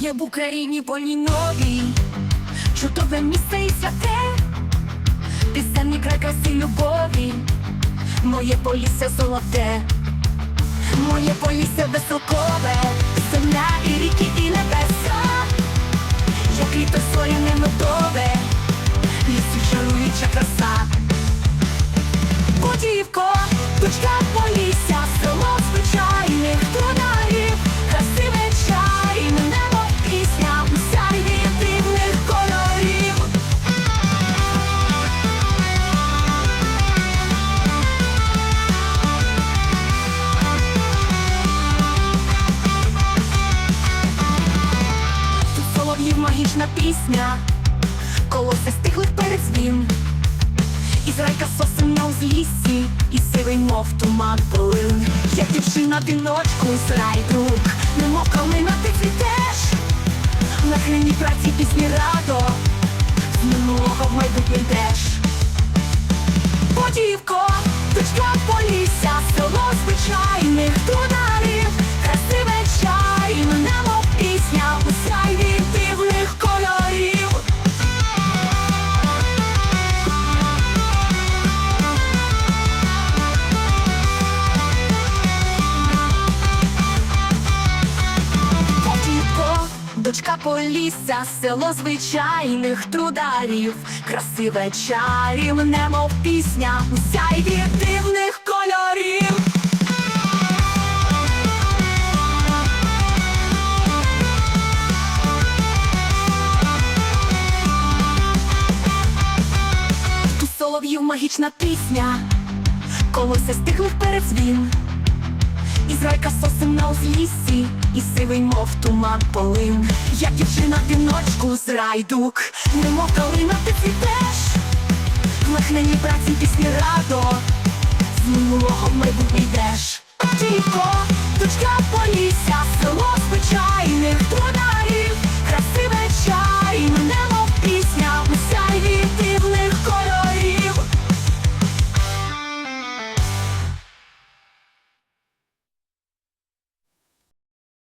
в Україні полі нові, чудове місце і святе, пісенний край краси любові, моє полісся золоте, моє полісся високове, земля і ріки, і небеса, магічна пісня, колоси стиглих передзвін. І зрайка сосем на узліссі, і сивий мов туман полин. Як дівчина віночку з райдрук, немов калина ти цвітеш, дочка полісся, село звичайних трударів, красиве чарів, немов пісня, уся й від дивних кольорів. Тут солов'їв магічна пісня, колося стихлих передзвін. І зрайка сосем на узліссі, і сивий, мов туман полин. Я дівчина в віночку з райдук, немов калина ти цвітеш, в лихненій праці пісні радо, з минулого в майбутнє йдеш. Тіко, дочка полісся, село